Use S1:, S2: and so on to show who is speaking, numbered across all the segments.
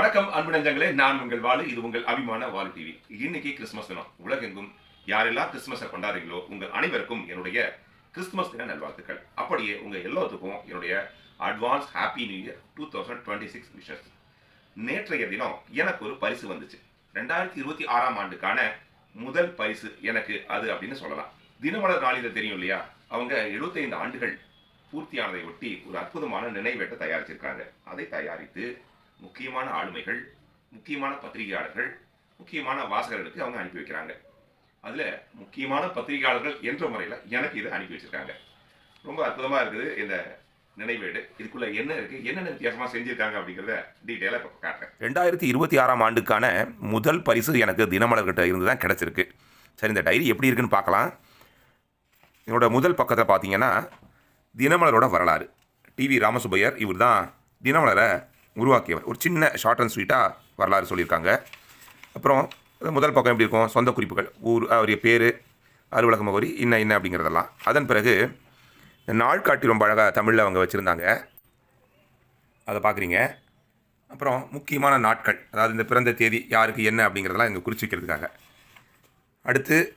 S1: வணக்கம் அன்புடஞ்சங்களே நான் உங்கள் வாழ் இது உங்கள் அபிமான வாழ் டிவி. இன்னைக்கு கிறிஸ்துமஸ் தினம். உலகெங்கும் யாரெல்லாம் கிறிஸ்துமஸை கொண்டாடுறீங்களோ உங்கள் அனைவருக்கும் என்னுடைய கிறிஸ்துமஸ் தின நல்வாழ்த்துக்கள். அப்படியே உங்க எல்லாத்துக்கும் என்னுடைய advance happy new year two thousand twenty six wishes நேற்றைய தினம் எனக்கு ஒரு பரிசு வந்துச்சு. ரெண்டாயிரத்தி இருபத்தி ஆறாம் ஆண்டுக்கான முதல் பரிசு எனக்கு அது அப்படின்னு சொல்லலாம். தினமலர் நாளிதழ் தெரியும் இல்லையா? அவங்க 75 ஆண்டுகள் பூர்த்தியானதை ஒட்டி ஒரு அற்புதமான நினைவேட்டை தயாரிச்சிருக்காங்க. அதை தயாரித்து முக்கியமான ஆளுமைகள் முக்கியமான பத்திரிகையாளர்கள் முக்கியமான வாசகர்களுக்கு அவங்க அனுப்பி வைக்கிறாங்க. அதில் முக்கியமான பத்திரிகையாளர்கள் என்ற முறையில் எனக்கு இதை அனுப்பி வச்சுருக்காங்க. ரொம்ப அற்புதமாக இருக்குது இந்த நினைவேடு. இதுக்குள்ள என்ன இருக்கு என்னென்ன வித்தியாசமா செஞ்சிருக்காங்க அப்படிங்கிறத டீட்டெயிலாக இப்போ காட்டுறேன்.
S2: ரெண்டாயிரத்தி இருபத்தி ஆறாம் ஆண்டுக்கான முதல் பரிசு எனக்கு தினமலர்கிட்ட இருந்து தான் கிடச்சிருக்கு. சரி இந்த டைரி எப்படி இருக்குன்னு பார்க்கலாம். என்னோட முதல் பக்கத்தை பார்த்தீங்கன்னா தினமலரோட வரலாறு. டிவி ராமசுப்பையர் இவர் தான் தினமலரை உருவாக்கியவர். ஒரு சின்ன ஷார்ட் அண்ட் ஸ்வீட்டாக வரலாறு சொல்லியிருக்காங்க. அப்புறம் முதல் பக்கம் எப்படி இருக்கும்? சொந்த குறிப்புகள். ஊர் அவருடைய பேர் அலுவலக முகவரி இன்ன என்ன அப்படிங்கிறதெல்லாம். அதன் பிறகு இந்த நாட்காட்டி ரொம்ப அழகாக தமிழில் அவங்க வச்சுருந்தாங்க. அதை பார்க்குறீங்க. அப்புறம் முக்கியமான நாட்கள். அதாவது இந்த பிறந்த தேதி யாருக்கு என்ன அப்படிங்கிறதெல்லாம் இங்கே குறிச்சு வைக்கிறதுக்காக அடுத்து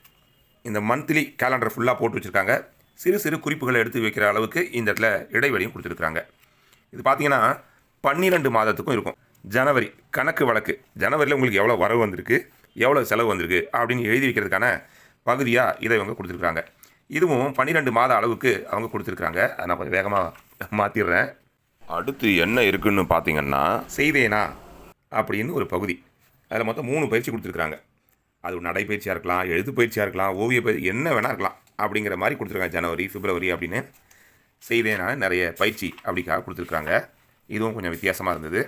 S2: இந்த மந்த்லி கேலண்டர் ஃபுல்லாக போட்டு வச்சுருக்காங்க. சிறு சிறு குறிப்புகளை எடுத்து வைக்கிற அளவுக்கு இந்த இடத்துல இடைவெளியும் கொடுத்துருக்குறாங்க. இது பார்த்தீங்கன்னா பன்னிரெண்டு மாதத்துக்கும் இருக்கும். ஜனவரி கணக்கு வழக்கு. ஜனவரியில் உங்களுக்கு எவ்வளோ வரவு வந்திருக்கு எவ்வளோ செலவு வந்திருக்கு அப்படின்னு எழுதி வைக்கிறதுக்கான பகுதியாக இதை இவங்க கொடுத்துருக்குறாங்க. இதுவும் பன்னிரெண்டு மாத அளவுக்கு அவங்க கொடுத்துருக்குறாங்க. அதை நான் கொஞ்சம் வேகமாக மாற்றிடுறேன் அடுத்து என்ன இருக்குன்னு பார்த்தீங்கன்னா செய்தேனா அப்படின்னு ஒரு பகுதி. அதில் மொத்தம் மூணு பயிற்சி கொடுத்துருக்குறாங்க. அது நடைப்பயிற்சியாக இருக்கலாம் எழுத்து பயிற்சியாக இருக்கலாம் ஓவிய பயிற்சி என்ன வேணால் இருக்கலாம் அப்படிங்கிற மாதிரி கொடுத்துருக்காங்க ஜனவரி பிப்ரவரி அப்படின்னு. செய்தேனா நிறைய பயிற்சி அப்படிக்காக கொடுத்துருக்குறாங்க. இதுவும் கொஞ்சம் வித்தியாசமாக இருந்தது.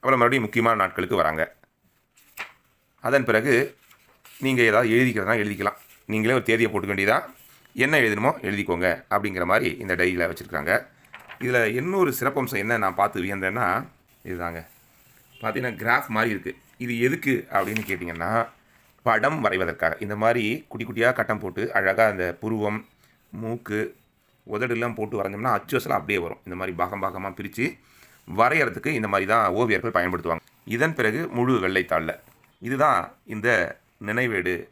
S2: அப்புறம் மறுபடியும் முக்கியமான நாட்களுக்கு வராங்க. அதன் பிறகு நீங்கள் ஏதாவது எழுதிக்கிறதா எழுதிக்கலாம். நீங்களே ஒரு தேதியை போட்டுக்க வேண்டியதான் என்ன எழுதணுமோ எழுதிக்கோங்க அப்படிங்கிற மாதிரி இந்த டைரியில் வச்சுருக்காங்க. இதில் இன்னொரு சிறப்பம்சம் என்ன நான் பார்த்து வியந்தேன்னா இதுதாங்க. பார்த்தீங்கன்னா கிராஃப் மாதிரி இருக்குது இது எதுக்கு அப்படின்னு கேட்டிங்கன்னா படம் வரைவதற்காக. இந்த மாதிரி குட்டி குட்டியாக கட்டம் போட்டு அழகாக அந்த புருவம் மூக்கு உதடுலாம் போட்டு வரைஞ்சோம்னா அச்சுவசலாம் அப்படியே வரும். இந்த மாதிரி பாகம் பாகமாக பிரித்து வரையறதுக்கு இந்த மாதிரி தான் ஓவியர்கள் பயன்படுத்துவாங்க. இதன் பிறகு முழு வெள்ளைத்தாளில். இதுதான் இந்த நினைவேடு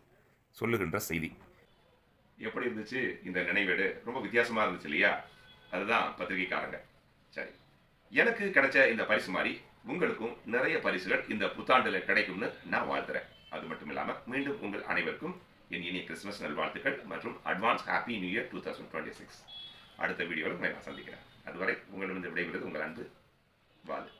S2: சொல்லுகின்ற செய்தி.
S1: எப்படி இருந்துச்சு இந்த நினைவேடு? ரொம்ப வித்தியாசமாக இருந்துச்சு இல்லையா? அதுதான் பத்திரிகைக்காரங்க. சரி. எனக்கு கிடைச்ச இந்த பரிசு மாதிரி உங்களுக்கும் நிறைய பரிசுகள் இந்த புத்தாண்டில் கிடைக்கும்னு நான் வாழ்த்துறேன். அது மட்டும் இல்லாமல் மீண்டும் உங்கள் அனைவருக்கும் என் இனிய கிறிஸ்மஸ் நல்வாழ்த்துக்கள் மற்றும் advance happy new year two thousand twenty six. அடுத்த வீடியோவில் உங்களை நான் சந்திக்கிறேன். அதுவரை உங்களிடம் விடைபெறுவது உங்கள் அன்பு வாலு